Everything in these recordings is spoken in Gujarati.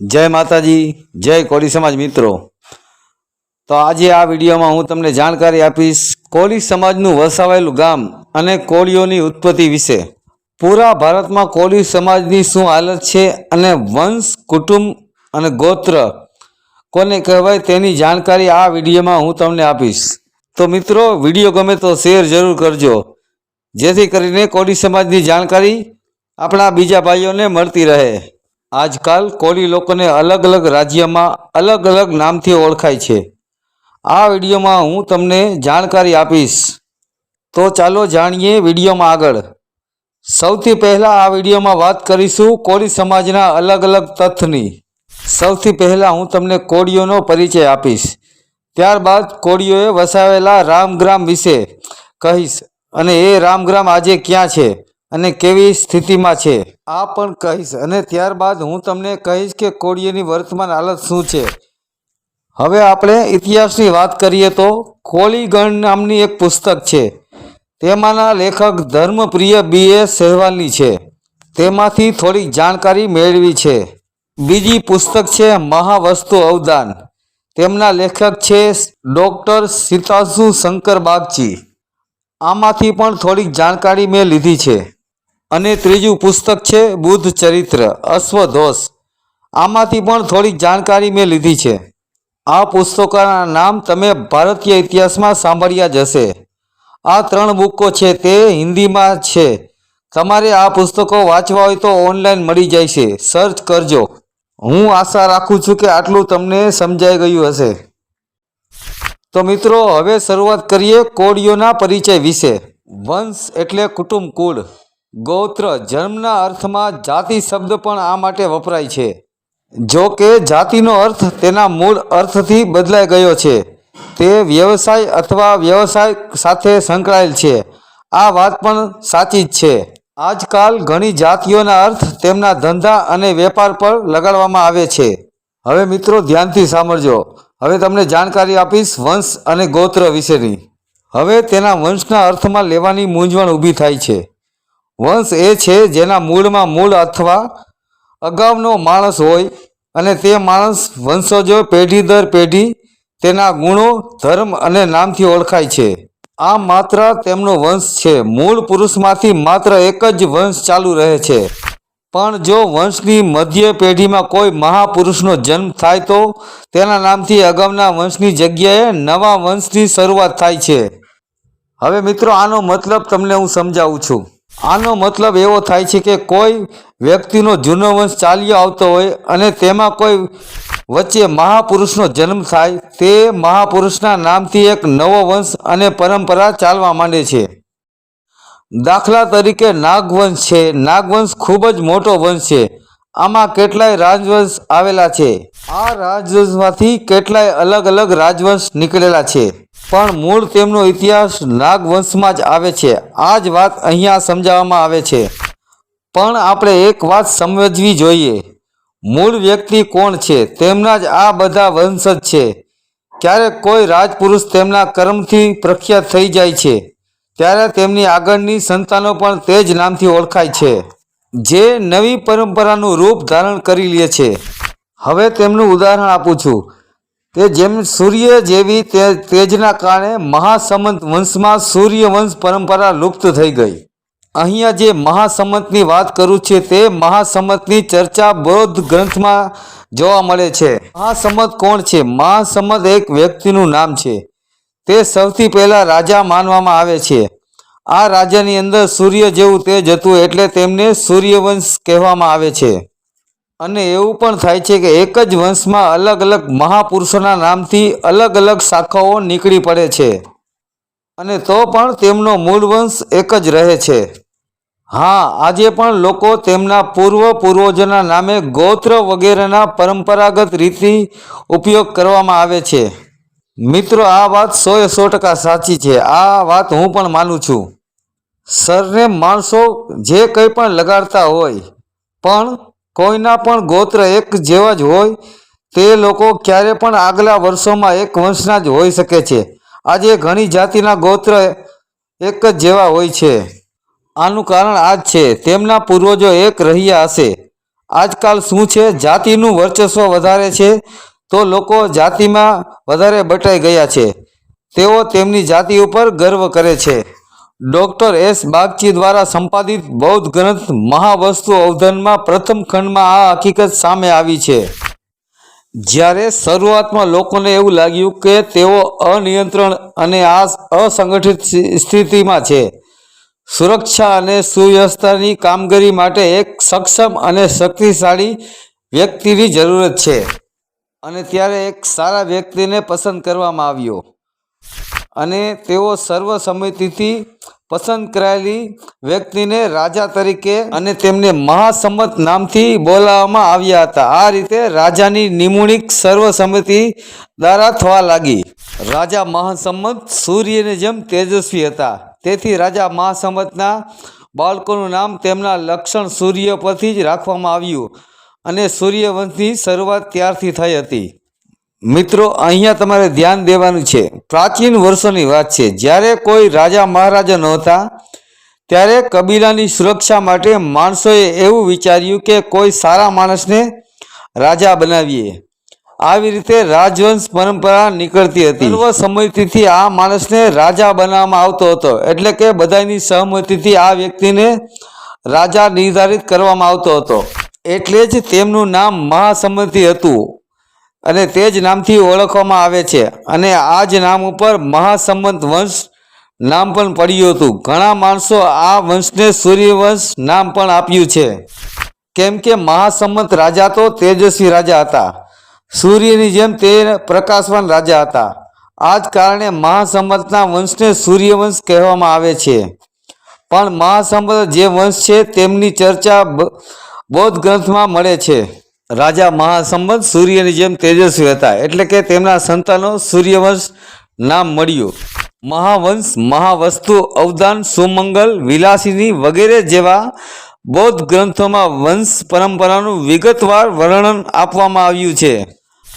જય માતાજી, જય કોળી સમાજ મિત્રો. તો આજે આ વિડીયોમાં હું તમને જાણકારી આપીશ કોળી સમાજનું વસાવેલું ગામ અને કોળીઓની ઉત્પત્તિ વિશે. પૂરા ભારતમાં કોળી સમાજની શું હાલત છે અને વંશ, કુટુંબ અને ગોત્ર કોને કહેવાય તેની જાણકારી આ વિડીયોમાં હું તમને આપીશ. તો મિત્રો, વીડિયો ગમે તો શેર જરૂર કરજો. જેથી કરીને કોળી સમાજની જાણકારી આપણા બીજા ભાઈઓને મળતી રહે. આજકાલ કોળી લોકોને અલગ અલગ રાજ્યમાં અલગ અલગ નામથી ઓળખાય છે. આ વિડીયોમાં હું તમને જાણકારી આપીશ. તો ચાલો જાણીએ વિડીયોમાં આગળ. સૌથી પહેલાં આ વિડીયોમાં વાત કરીશું કોળી સમાજના અલગ અલગ તથ્યની સૌથી પહેલાં હું તમને કોળીઓનો પરિચય આપીશ. ત્યારબાદ કોળીઓએ વસાવેલા રામગ્રામ વિશે કહીશ. અને એ રામગ્રામ આજે ક્યાં છે? અને કેવી સ્થિતિમાં છે? આ પણ કહીશ અને ત્યારબાદ હું તમને કહીશ કે કોળીઓની વર્તમાન હાલત શું છે. હવે આપણે ઇતિહાસની વાત કરીએ તો કોળીગણ નામની એક પુસ્તક છે. તેમાંના લેખક ધર્મપ્રિય બી એ સહેવાલની છે. તેમાંથી થોડીક જાણકારી મેળવી છે. બીજી પુસ્તક છે મહાવસ્તુ અવદાન. તેમના લેખક છે ડૉક્ટર સીતાસુ શંકર બાગચી. આમાંથી પણ થોડીક જાણકારી મેં લીધી છે. અને ત્રીજું પુસ્તક છે બુદ્ધ ચરિત્ર, અશ્વધોષ. આમાંથી પણ થોડીક જાણકારી મેં લીધી છે. આ પુસ્તકોના નામ તમે ભારતીય ઇતિહાસમાં સાંભળ્યા જ હશે. આ ત્રણ બુકો છે તે હિન્દીમાં છે. તમારે આ પુસ્તકો વાંચવા હોય તો ઓનલાઈન મળી જાય છે. સર્ચ કરજો. હું આશા રાખું છું કે આટલું તમને સમજાઈ ગયું હશે. તો મિત્રો, હવે શરૂઆત કરીએ કોળીઓના પરિચય વિશે. વંશ એટલે કુટુંબ કુળ. ગોત્ર જન્મના અર્થમાં જાતિ શબ્દ પણ આ માટે વપરાય છે. જો કે જાતિનો અર્થ તેના મૂળ અર્થથી બદલાઈ ગયો છે. તે વ્યવસાય અથવા વ્યવસાય સાથે સંકળાયેલ છે. આ વાત પણ સાચી જ છે. આજકાલ ઘણી જાતિઓના અર્થ તેમના ધંધા અને વેપાર પર લગાડવામાં આવે છે. હવે મિત્રો ધ્યાનથી સાંભળજો. હવે તમને જાણકારી આપીશ વંશ અને ગોત્ર વિશેની. હવે તેના વંશના અર્થમાં લેવાની મૂંઝવણ ઊભી થાય છે. વંશ એ છે જેના મૂળમાં મૂળ અથવા અગાઉનો માણસ હોય અને તે માણસ વંશજો પેઢી દર પેઢી તેના ગુણો, ધર્મ અને નામથી ઓળખાય છે. આ માત્ર તેમનો વંશ છે. મૂળ પુરુષમાંથી માત્ર એક જ વંશ ચાલુ રહે છે. પણ જો વંશની મધ્ય પેઢીમાં કોઈ મહાપુરુષનો જન્મ થાય તો તેના નામથી અગાઉના વંશની જગ્યાએ નવા વંશની શરૂઆત થાય છે. હવે મિત્રો, આનો મતલબ તમને હું સમજાવું છું. આનો મતલબ એવો થાય છે કે કોઈ વ્યક્તિનો જૂનો વંશ ચાલ્યો આવતો હોય અને તેમાં કોઈ વચ્ચે મહાપુરુષનો જન્મ થાય, તે મહાપુરુષના નામથી એક નવો વંશ અને પરંપરા ચાલવા માંડે છે. દાખલા તરીકે નાગવંશ છે. નાગવંશ ખૂબ જ મોટો વંશ છે. આમાં કેટલાય રાજવંશ આવેલા છે. આ રાજવંશમાંથી કેટલાય અલગ અલગ રાજવંશ નીકળેલા છે. પણ મૂળ તેમનો ઇતિહાસ નાગવંશમાં જ આવે છે. આ જ વાત અહીંયા સમજાવવામાં આવે છે. પણ આપણે એક વાત સમજવી જોઈએ. મૂળ વ્યક્તિ કોણ છે? તેમના જ આ બધા વંશજ છે. ક્યારેક કોઈ રાજપુરુષ તેમના કર્મથી પ્રખ્યાત થઈ જાય છે. ત્યારે તેમની આગળની સંતાનો પણ તે જ નામથી ઓળખાય છે. જે નવી પરંપરાનું રૂપ ધારણ કરી લે છે. હવે તેમનું ઉદાહરણ આપું છું. કે જેમ સૂર્ય જેવી તે તેજના કારણે મહાસમંત વંશમાં સૂર્યવંશ પરંપરા લુપ્ત થઈ ગઈ. અહીંયા જે મહાસમંતની વાત કરું છે તે મહાસમંતની ચર્ચા બૌદ્ધ ગ્રંથમાં જોવા મળે છે. મહાસમંત કોણ છે? મહાસમંત એક વ્યક્તિનું નામ છે. તે સૌથી પહેલા રાજા માનવામાં આવે છે. આ રાજાની અંદર સૂર્ય જેવું તેજ હતું એટલે તેમને સૂર્યવંશ કહેવામાં આવે છે. અને એવું પણ થાય છે કે એક જ વંશમાં અલગ અલગ મહાપુરુષોના નામથી અલગ અલગ શાખાઓ નીકળી પડે છે. અને તો પણ તેમનો મૂળ વંશ એક જ રહે છે. હા, આજે પણ લોકો તેમના પૂર્વ પૂર્વજોના નામે ગોત્ર વગેરેના પરંપરાગત રીતિ ઉપયોગ કરવામાં આવે છે. મિત્રો, આ વાત સોએ સો ટકા સાચી છે. આ વાત હું પણ માનું છું. સરને માણસો જે કંઈ પણ લગાડતા હોય, પણ કોઈના પણ ગોત્ર એક જેવા જ હોય, તે લોકો ક્યારે પણ આગલા વર્ષોમાં એક વંશના જ હોઈ શકે છે. આજે ઘણી જાતિના ગોત્ર એક જ જેવા હોય છે. આનું કારણ આ જ છે, તેમના પૂર્વજો એક રહ્યા હશે. આજકાલ શું છે, જાતિનું વર્ચસ્વ વધારે છે, તો લોકો જાતિમાં વધારે બટાઈ ગયા છે. તેઓ તેમની જાતિ ઉપર ગર્વ કરે છે. ડોક્ટર એસ બાગચી દ્વારા સંપાદિત બૌદ્ધ ગ્રંથ મહાવસ્તુ અવધનમાં પ્રથમ ખંડમાં આ હકીકત સામે આવી છે. જ્યારે શરૂઆતમાં લોકોને એવું લાગ્યું કે તેઓ અનિયંત્રણ અને આ અસંગઠિત સ્થિ- સ્થિતિમાં છે, સુરક્ષા અને સુવ્યવસ્થાની કામગીરી માટે એક સક્ષમ અને શક્તિશાળી વ્યક્તિની જરૂરત છે અને ત્યારે એક સારા વ્યક્તિને પસંદ કરવામાં આવ્યો. અને તેઓ સર્વસંમતિથી પસંદ કરાયેલી વ્યક્તિને રાજા તરીકે અને તેમને મહાસંમત નામથી બોલાવવામાં આવ્યા હતા. આ રીતે રાજાની નિમણૂક સર્વસંમતિ દ્વારા થવા લાગી. રાજા મહાસંમત સૂર્યની જેમ તેજસ્વી હતા, તેથી રાજા મહાસંમતના બાળકોનું નામ તેમના લક્ષણ સૂર્ય પરથી જ રાખવામાં આવ્યું અને સૂર્યવંશની શરૂઆત ત્યારથી થઈ હતી. મિત્રો, અહીંયા તમારે ધ્યાન દેવાનું છે. પ્રાચીન વર્ષોની વાત છે. જ્યારે કોઈ રાજા મહારાજા નહોતા, ત્યારે કબીલાની સુરક્ષા માટે માણસોએ એવું વિચાર્યું કે કોઈ સારા માણસને રાજા બનાવીએ. આવી રીતે રાજવંશ પરંપરા નીકળતી હતી. સર્વ સંમતિથી આ માણસને રાજા બનાવવામાં આવતો હતો. એટલે કે બધાની સહમતિથી આ વ્યક્તિને રાજા નિર્ધારિત કરવામાં આવતો હતો. એટલે જ તેમનું નામ મહાસંમતિ હતું. અને તે જ નામથી ઓળખવામાં આવે છે. અને આ જ નામ ઉપર મહાસંમત વંશ નામ પણ પડ્યું હતું. ઘણા માણસો આ વંશને સૂર્યવંશ નામ પણ આપ્યું છે. કેમ કે મહાસંમત રાજા તો તેજસ્વી રાજા હતા. સૂર્યની જેમ તે પ્રકાશવાન રાજા હતા. આ જ કારણે મહાસંમતના વંશને સૂર્યવંશ કહેવામાં આવે છે. પણ મહાસંમત જે વંશ છે, તેમની ચર્ચા બૌદ્ધ ગ્રંથમાં મળે છે. રાજા મહાસંબંધ સૂર્યની જેમ તેજસ્વી હતા. એટલે કે તેમના સંતાનો સૂર્યવંશ નામ મળ્યું. મહાવંશ, મહાવસ્તુ, અવદાન, સુમંગલ, વિલાસિની વગેરે જેવા બૌદ્ધ ગ્રંથોમાં વંશ પરંપરાનું વિગતવાર વર્ણન આપવામાં આવ્યું છે.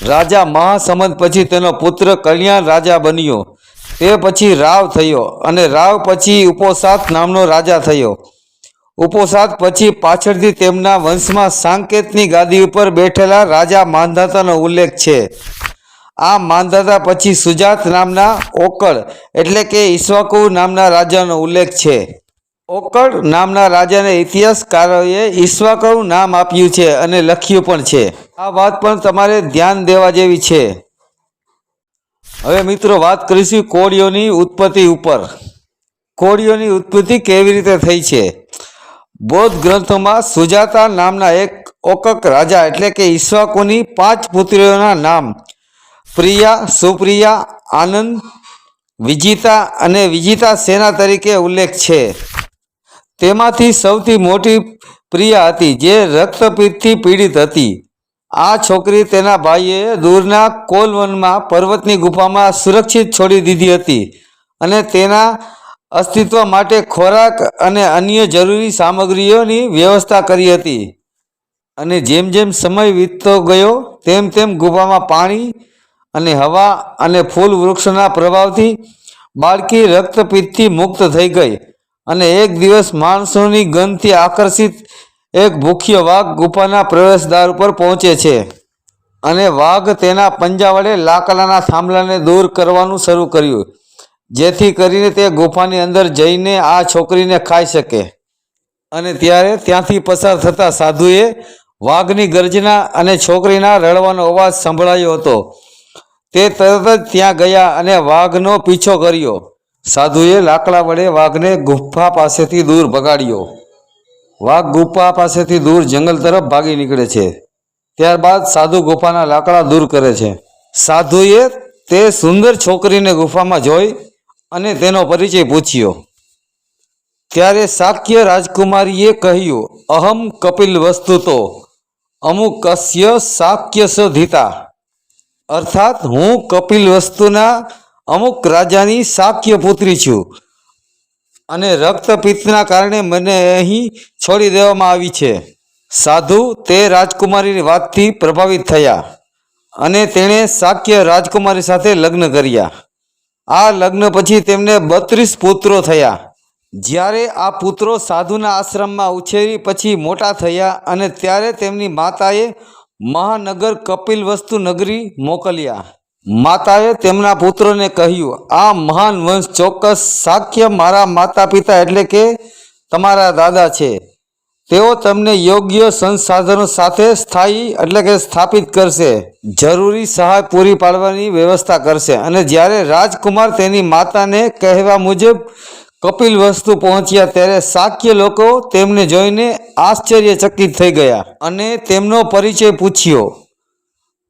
રાજા મહાસંબંધ પછી તેનો પુત્ર કલ્યાણ રાજા બન્યો. તે પછી રાવ થયો અને રાવ પછી ઉપોસાત નામનો રાજા થયો. ઉપોસાત પછી પાછળથી તેમના વંશમાં સાંકેતની ગાદી ઉપર બેઠેલા રાજા માંધાતાનો ઉલ્લેખ છે. આ માંધાતા પછી સુજાત નામના ઓકળ એટલે કે ઈશ્વાકુ નામના રાજાનો ઉલ્લેખ છે. ઓકળ નામના રાજાને ઇતિહાસકારોએ ઈશ્વાકુ નામ આપ્યું છે અને લખ્યું પણ છે. આ વાત પણ તમારે ધ્યાન દેવા જેવી છે. હવે મિત્રો વાત કરીશું કોળીઓની ઉત્પત્તિ ઉપર. કોળીઓની ઉત્પત્તિ કેવી રીતે થઈ છે? બૌદ્ધ ગ્રંથોમાં સુજાતા નામના એક ઓકક રાજા એટલે કે ઈશ્વાકુની પાંચ પુત્રીઓના નામ પ્રિયા, સુપ્રિયા, આનંદ, વિજિતા અને વિજિતા સેના તરીકે ઉલ્લેખ છે. તેમાંથી સૌથી મોટી પ્રિયા હતી જે રક્તપીતથી પીડિત હતી. આ છોકરી તેના ભાઈએ દૂરના કોલવનમાં પર્વતની ગુફામાં સુરક્ષિત છોડી દીધી હતી અને તેના અસ્તિત્વ માટે ખોરાક અને અન્ય જરૂરી સામગ્રીઓની વ્યવસ્થા કરી હતી. અને જેમ જેમ સમય વીતતો ગયો, તેમ તેમ ગુફામાં પાણી અને હવા અને ફૂલ વૃક્ષોના પ્રભાવથી બાળકી રક્તપિત્તથી મુક્ત થઈ ગઈ અને એક દિવસ માણસોની ગંધથી આકર્ષિત એક ભૂખ્ય વાઘ ગુફાના પ્રવેશદ્વાર ઉપર પહોંચે છે અને વાઘ તેના પંજા વડે લાકડાના થાંભલાને દૂર કરવાનું શરૂ કર્યું. જેથી કરીને તે ગુફાની અંદર જઈને આ છોકરીને ખાઈ શકે. અને ત્યારે ત્યાંથી પસાર થતા સાધુએ વાઘની ગર્જના અને છોકરીના રડવાનો અવાજ સંભળાયો હતો. તે તરત જ ત્યાં ગયા અને વાઘનો પીછો કર્યો. સાધુએ લાકડા વડે વાઘને ગુફા પાસેથી દૂર ભગાડ્યો. વાઘ ગુફા પાસેથી દૂર જંગલ તરફ ભાગી નીકળે છે. ત્યારબાદ સાધુ ગુફાના લાકડા દૂર કરે છે. સાધુએ તે સુંદર છોકરીને ગુફામાં જોઈ અને તેનો પરિચય પૂછ્યો. ત્યારે શાક્ય રાજકુમારીએ કહ્યું, અહમ કપિલ વસ્તુ તો અમુકસ્ય શાક્ય સધિતા અર્થાત, હું કપિલ વસ્તુના અમુક રાજાની શાક્ય પુત્રી છું અને રક્તપિત્તના કારણે મને અહીં છોડી દેવામાં આવી છે. સાધુ તે રાજકુમારીની વાતથી પ્રભાવિત થયા અને તેણે શાક્ય રાજકુમારી સાથે લગ્ન કર્યા. આ લગ્ન પછી તેમને બત્રીસ પુત્રો થયા. જ્યારે આ પુત્રો સાધુના આશ્રમમાં ઉછેરી પછી મોટા થયા અને ત્યારે તેમની માતાએ મહાનગર કપિલવસ્તુ નગરી મોકલ્યા. માતાએ તેમના પુત્રોને કહ્યું, આ મહાન વંશ ચોક્કસ સાખ્ય મારા માતા પિતા એટલે કે તમારા દાદા છે. તેઓ તમને યોગ્ય સંસાધનો સાથે સ્થાયી એટલે કે સ્થાપિત કરશે. જરૂરી સહાય પૂરી પાડવાની વ્યવસ્થા કરશે. અને જ્યારે રાજકુમાર તેની માતાને કહેવા મુજબ કપિલ વસ્તુ પહોંચ્યા ત્યારે શાક્ય લોકો તેમને જોઈને આશ્ચર્યચકિત થઈ ગયા અને તેમનો પરિચય પૂછ્યો.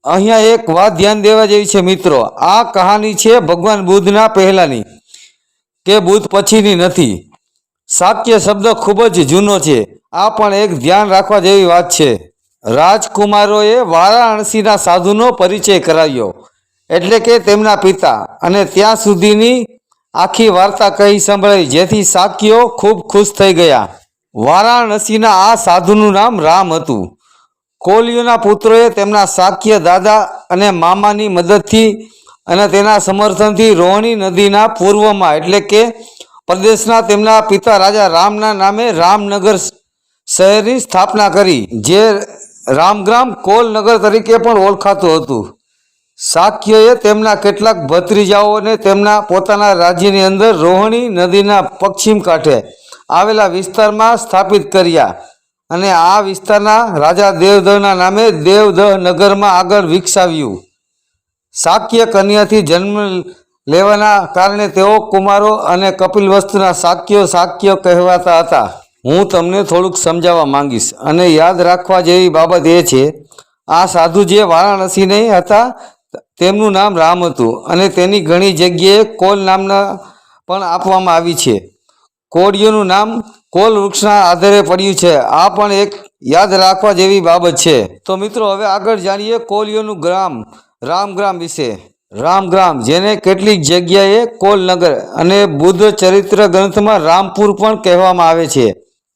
અહીંયા એક વાત ધ્યાન દેવા જેવી છે મિત્રો. આ કહાની છે ભગવાન બુદ્ધના પહેલાની, કે બુદ્ધ પછીની નથી. શાક્ય શબ્દ ખૂબ જ જૂનો છે. આ પણ એક ધ્યાન રાખવા જેવી વાત છે. રાજકુમારોએ વારાણસીના સાધુનો પરિચય કરાવ્યો, એટલે કે તેમના પિતા, અને ત્યાં સુધીની આખી વાર્તા કહી સંભળાઈ, જેથી સાકીઓ ખૂબ ખુશ થઈ ગયા. વારાણસીના આ સાધુનું નામ રામ હતું. કોલિયોના પુત્રોએ તેમના શાક્ય દાદા અને મામાની મદદથી અને તેના સમર્થનથી રોહણી નદીના પૂર્વમાં, એટલે કે પ્રદેશના તેમના પિતા રાજા રામના નામે રામનગર શહેરની સ્થાપના કરી, જે રામગ્રામ કોલનગર તરીકે પણ ઓળખાતું હતું. શાક્યએ તેમના કેટલાક ભત્રીજાઓને તેમના પોતાના રાજ્યની અંદર રોહણી નદીના પશ્ચિમ કાંઠે આવેલા વિસ્તારમાં સ્થાપિત કર્યા અને આ વિસ્તારના રાજા દેવદહના નામે દેવદહ નગરમાં આગળ વિકસાવ્યું. શાક્ય કન્યાથી જન્મ લેવાના કારણે તેઓ કુમારો અને કપિલવસ્તુના શાક્યો શાક્ય કહેવાતા હતા. હું તમને થોડુંક સમજાવવા માંગીશ અને યાદ રાખવા જેવી બાબત એ છે, આ સાધુ જે વારાણસી નહીં હતા, તેમનું નામ રામ હતું અને તેની ઘણી જગ્યાએ કોલ નામના પણ આપવામાં આવી છે. કોળીઓનું નામ કોલ વૃક્ષના આધારે પડ્યું છે. આ પણ એક યાદ રાખવા જેવી બાબત છે. તો મિત્રો, હવે આગળ જાણીએ કોળીઓનું ગ્રામ રામગ્રામ વિશે. રામગ્રામ જેને કેટલીક જગ્યાએ કોલનગર અને બુદ્ધ ચરિત્ર ગ્રંથમાં રામપુર પણ કહેવામાં આવે છે.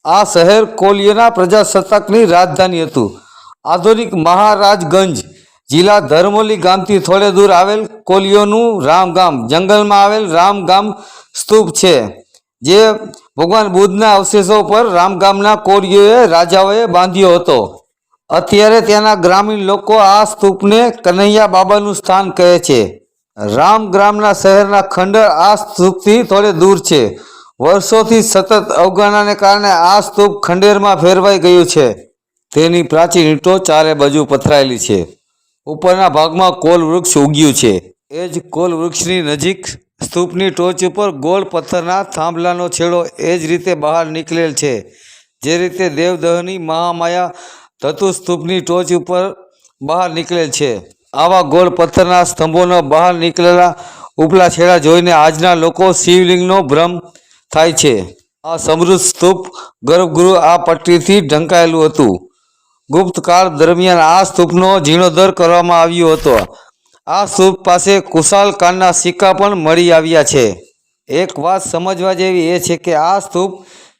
આ શહેર કોલિયોના પ્રજાસત્તાકની રાજધાની હતું. આધુનિક મહારાજગંજ જિલ્લા ધર્મોલી ગામથી થોડે દૂર આવેલ કોલિયોનું રામગામ જંગલમાં આવેલ રામગામ સ્તૂપ છે, જે ભગવાન બુદ્ધના અવશેષો પર રામગામના કોળીઓએ રાજાઓએ બાંધ્યો હતો. અત્યારે ત્યાંના ગ્રામીણ લોકો આ સ્તૂપને કનૈયા બાબાનું સ્થાન કહે છે. રામ ગ્રામના શહેરના ખંડર આ સ્તૂપથી થોડે દૂર છે. વર્ષોથી સતત અવગણનાને કારણે આ સ્તૂપ ખંડેરમાં ફેરવાઈ ગયું છે. તેની પ્રાચીન ઈંટો ચારે બાજુ પથરાયેલી છે. ઉપરના ભાગમાં કોલ વૃક્ષ ઉગ્યું છે. એ જ કોલ વૃક્ષની નજીક સ્તૂપની ટોચ ઉપર ગોળ પથ્થરના થાંભલાનો છેડો એ જ રીતે બહાર નીકળેલ છે. જે રીતે દેવદહની મહામાયા ધતુ સ્તૂપની ટોચ ઉપર બહાર નીકળેલ છે. આવા ગોળ પથ્થરના સ્તંભોનો બહાર નીકળેલા ઉપલા છેડા જોઈને આજના લોકો શિવલિંગનો ભ્રમ થાય છે. આ સમૃદ્ધ સ્તૂપ ગર્ભગૃહ આ પટ્ટીથી ઢંકાયેલું હતું. ગુપ્તકાળ દરમિયાન આ સ્તૂપનો જીર્ણોદ્ધાર કરવામાં આવ્યો હતો. આ સ્તૂપ પાસે કુશાલ કાળના સિક્કા પણ મળી આવ્યા છે. એક વાત સમજવા જેવી એ છે કે આ સ્તૂપ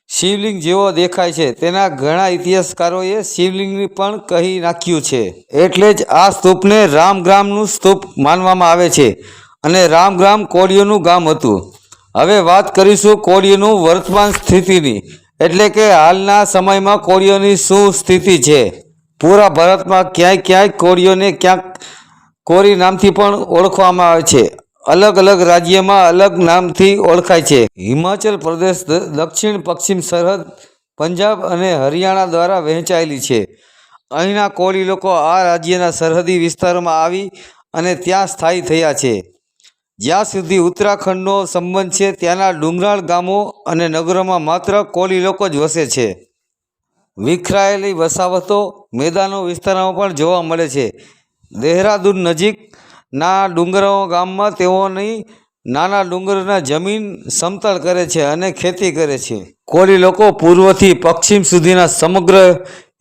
શિવલિંગ જેવો દેખાય છે. તેના ઘણા ઇતિહાસકારોએ શિવલિંગની પણ કહી નાખ્યું છે. એટલે જ આ સ્તૂપને રામગ્રામનું સ્તૂપ માનવામાં આવે છે અને રામગ્રામ કોળીઓનું ગામ હતું. હવે વાત કરીશું કોળીઓનું વર્તમાન સ્થિતિની. એટલે કે હાલના સમયમાં કોળીઓની શું સ્થિતિ છે? પૂરા ભારતમાં ક્યાંય ક્યાંય કોળીઓને ક્યાંક કોરી નામથી પણ ઓળખવામાં આવે છે. અલગ અલગ રાજ્યમાં અલગ નામથી ઓળખાય છે. હિમાચલ પ્રદેશ દક્ષિણ પશ્ચિમ સરહદ પંજાબ અને હરિયાણા દ્વારા વહેંચાયેલી છે. અહીંના કોળી લોકો આ રાજ્યના સરહદી વિસ્તારોમાં આવી અને ત્યાં સ્થાયી થયા છે. જ્યાં સુધી ઉત્તરાખંડનો સંબંધ છે, ત્યાંના ડુંગરાળ ગામો અને નગરોમાં માત્ર કોલી લોકો જ વસે છે. વિખરાયેલી વસાવતો મેદાનો વિસ્તારોમાં પણ જોવા મળે છે. દહેરાદૂન નજીકના ડુંગરો ગામમાં તેઓની નાના ડુંગરના જમીન સમતળ કરે છે અને ખેતી કરે છે. કોળી લોકો પૂર્વથી પશ્ચિમ સુધીના સમગ્ર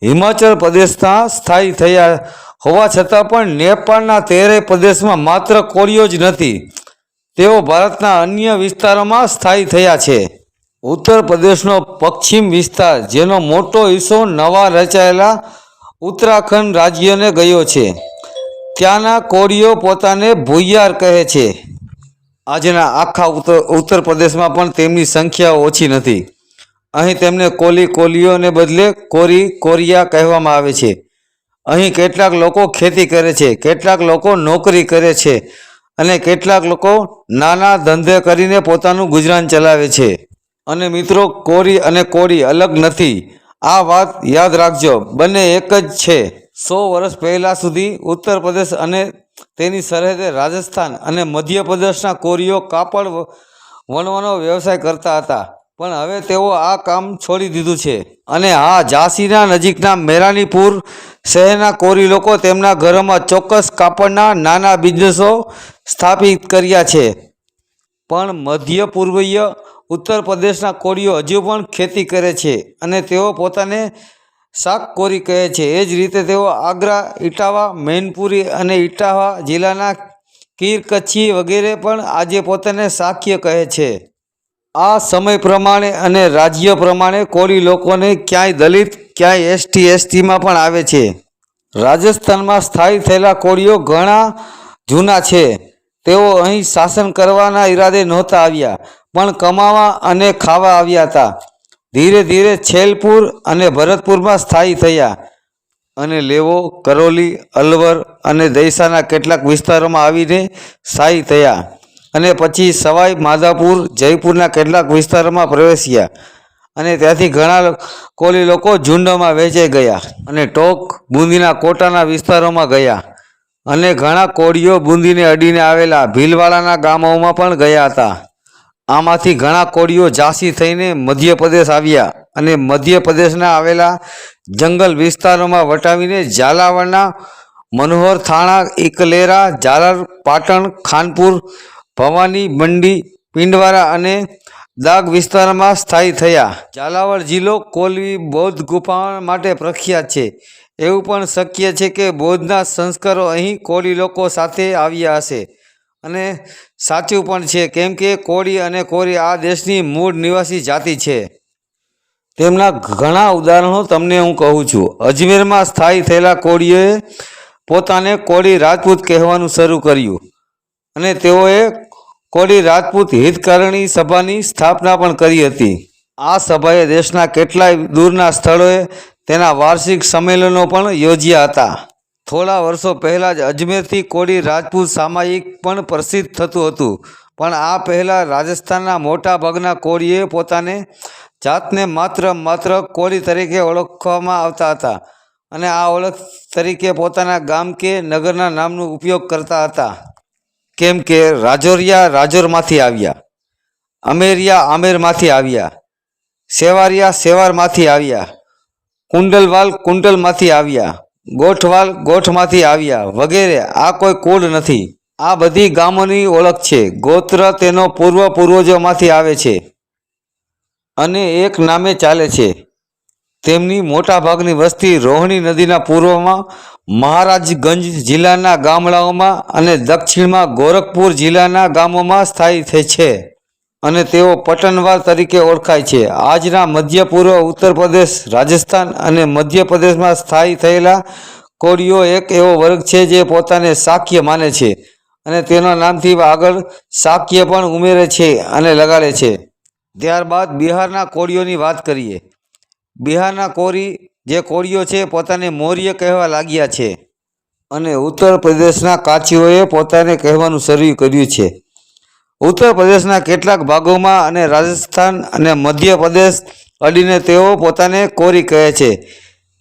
હિમાચલ પ્રદેશના સ્થાયી થયા હોવા છતાં પણ નેપાળના તેરે પ્રદેશમાં માત્ર કોળીઓ જ નથી, તેઓ ભારતના અન્ય વિસ્તારોમાં સ્થાયી થયા છે. ઉત્તર પ્રદેશનો પશ્ચિમ વિસ્તાર, જેનો મોટો હિસ્સો નવા રચાયેલા ઉત્તરાખંડ રાજ્યને ગયો છે, ત્યાંના કોળીઓ પોતાને ભૂયાર કહે છે. આજના આખા ઉત્તર ઉત્તર પ્રદેશમાં પણ તેમની સંખ્યા ઓછી નથી. અહીં તેમને કોલી કોલીઓને બદલે કોરી કોરિયા કહેવામાં આવે છે. અહીં કેટલાક લોકો ખેતી કરે છે, કેટલાક લોકો નોકરી કરે છે અને કેટલાક લોકો નાના ધંધે કરીને પોતાનું ગુજરાન ચલાવે છે. અને મિત્રો, કોરી અને કોળી અલગ નથી. આ વાત યાદ રાખજો. બંને એક જ છે. સો વર્ષ પહેલાં સુધી ઉત્તર પ્રદેશ અને તેની સરહદે રાજસ્થાન અને મધ્યપ્રદેશના કોરીઓ કાપડ વણવાનો વ્યવસાય કરતા હતા. પણ હવે તેઓ આ કામ છોડી દીધું છે. અને હા ઝાંસીના નજીકના મેરાનીપુર શહેરના કોરી લોકો તેમના ઘરોમાં ચોક્કસ કાપડના નાના બિઝનેસો સ્થાપિત કર્યા છે. પણ મધ્ય પૂર્વીય ઉત્તર પ્રદેશના કોળીઓ હજુ પણ ખેતી કરે છે અને તેઓ પોતાને શાક કોરી કહે છે. એ જ રીતે તેઓ આગ્રા, ઇટાવા, મૈનપુરી અને ઇટાવા જિલ્લાના કીર, કચ્છી વગેરે પણ આજે પોતાને શાક્ય કહે છે. આ સમય પ્રમાણે અને રાજ્ય પ્રમાણે કોળી લોકોને ક્યાંય દલિત, ક્યાંય એસટી, એસટીમાં પણ આવે છે. રાજસ્થાનમાં સ્થાયી થયેલા કોળીઓ ઘણા જૂના છે. તેઓ અહીં શાસન કરવાના ઈરાદે નહોતા આવ્યા, પણ કમાવા અને ખાવા આવ્યા હતા. ધીરે ધીરે છેલપુર અને ભરતપુરમાં સ્થાયી થયા અને લેવો, કરોલી, અલવર અને દૈસાના કેટલાક વિસ્તારોમાં આવીને સ્થાયી થયા. અને પછી સવાઈ, માધાપુર, જયપુરના કેટલાક વિસ્તારોમાં પ્રવેશ્યા. અને ત્યાંથી ઘણા કોલી લોકો ઝુંડમાં વહેંચાઈ ગયા અને ટોક બુંદીના કોટાના વિસ્તારોમાં ગયા. અને ઘણા કોળીઓ બુંદીને અડીને આવેલા ભીલવાડાના ગામોમાં પણ ગયા હતા. આમાંથી ઘણા કોળીઓ ઝાંસી થઈને મધ્યપ્રદેશ આવ્યા અને મધ્યપ્રદેશના આવેલા જંગલ વિસ્તારોમાં વટાવીને ઝાલાવાડના મનોહર થાણા, એકલેરા, ઝાલર, પાટણ, ખાનપુર ભવાની મંડી, પિંડવારા અને દાગ વિસ્તારમાં સ્થાયી થયા. ઝાલાવાડ જિલ્લો કોલવી બૌદ્ધ ગુફા માટે પ્રખ્યાત છે. એવું પણ શક્ય છે કે બૌદ્ધના સંસ્કારો અહીં કોળી લોકો સાથે આવ્યા હશે. અને સાચું પણ છે, કેમ કે કોળી અને કોરી આ દેશની મૂળ નિવાસી જાતિ છે. તેમના ઘણા ઉદાહરણો તમને હું કહું છું. અજમેરમાં સ્થાયી થયેલા કોળીઓએ પોતાને કોળી રાજપૂત કહેવાનું શરૂ કર્યું. અને તેઓએ કોળી રાજપૂત હિતકારણી સભાની સ્થાપના પણ કરી હતી. આ સભાએ દેશના કેટલાય દૂરના સ્થળોએ તેના વાર્ષિક સંમેલનો પણ યોજ્યા હતા. થોડા વર્ષો પહેલાં જ અજમેરથી કોળી રાજપૂત સામાયિક પણ પ્રસિદ્ધ થતું હતું. પણ આ પહેલાં રાજસ્થાનના મોટાભાગના કોળીએ પોતાને જાતને માત્ર માત્ર કોળી તરીકે ઓળખવામાં આવતા હતા અને આ ઓળખ તરીકે પોતાના ગામ કે નગરના નામનો ઉપયોગ કરતા હતા. કેમ કે રાજોરિયા રાજોરમાંથી આવ્યા, અમેરિયા આમેરમાંથી આવ્યા, સેવારિયા સેવારમાંથી આવ્યા, કુંડલવાલ કુંડલમાંથી આવ્યા, ગોઠવાલ ગોઠમાંથી આવ્યા વગેરે. આ કોઈ કુળ નથી. આ બધી ગામોની ઓળખ છે. ગોત્ર તેનો પૂર્વ પૂર્વજોમાંથી આવે છે અને એક નામે ચાલે છે. તેમની મોટાભાગની વસ્તી રોહણી નદીના પૂર્વમાં મહારાજગંજ જિલ્લાના ગામડાઓમાં અને દક્ષિણમાં ગોરખપુર જિલ્લાના ગામોમાં સ્થાયી થઈ છે અને તેઓ પટનવાર તરીકે ઓળખાય છે. આજના મધ્ય પૂર્વ ઉત્તર પ્રદેશ રાજસ્થાન અને મધ્યપ્રદેશમાં સ્થાયી થયેલા કોળીઓ એક એવો વર્ગ છે જે પોતાને શાક્ય માને છે અને તેના નામથી આગળ શાક્ય પણ ઉમેરે છે અને લગાડે છે. ત્યારબાદ બિહારના કોળીઓની વાત કરીએ. બિહારના કોરી જે કોળીઓ છે પોતાને મૌર્ય કહેવા લાગ્યા છે અને ઉત્તર પ્રદેશના કાચીઓએ પોતાને કહેવાનું શરૂ કર્યું છે. ઉત્તર પ્રદેશના કેટલાક ભાગોમાં અને રાજસ્થાન અને મધ્યપ્રદેશ અડીને તેઓ પોતાને કોરી કહે છે.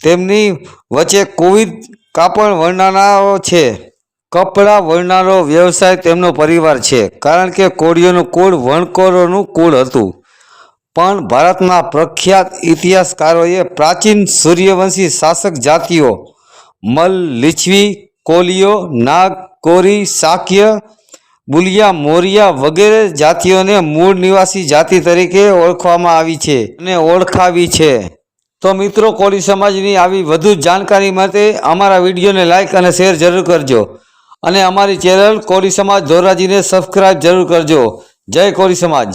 તેમની વચ્ચે કોવિદ કાપડ વણનારાઓ છે. કપડાં વણનારો વ્યવસાય તેમનો પરિવાર છે. કારણ કે કોળીઓનું કુળ વણકોરોનું કુળ હતું. પણ ભારતના પ્રખ્યાત ઇતિહાસકારોએ પ્રાચીન સૂર્યવંશી શાસક જાતિઓ મલ લીછવી કોલિયો, નાગ, કોરી શાક્ય બુલિયા, મોરિયા વગેરે જાતિઓને મૂળ નિવાસી જાતિ તરીકે ઓળખવામાં આવી છે અને ઓળખાવી છે. તો મિત્રો, કોળી સમાજની આવી વધુ જાણકારી માટે અમારા વિડીયોને લાઇક અને શેર જરૂર કરજો અને અમારી ચેનલ કોળી સમાજ ધોરાજીને સબસ્ક્રાઈબ જરૂર કરજો. જય કોળી સમાજ.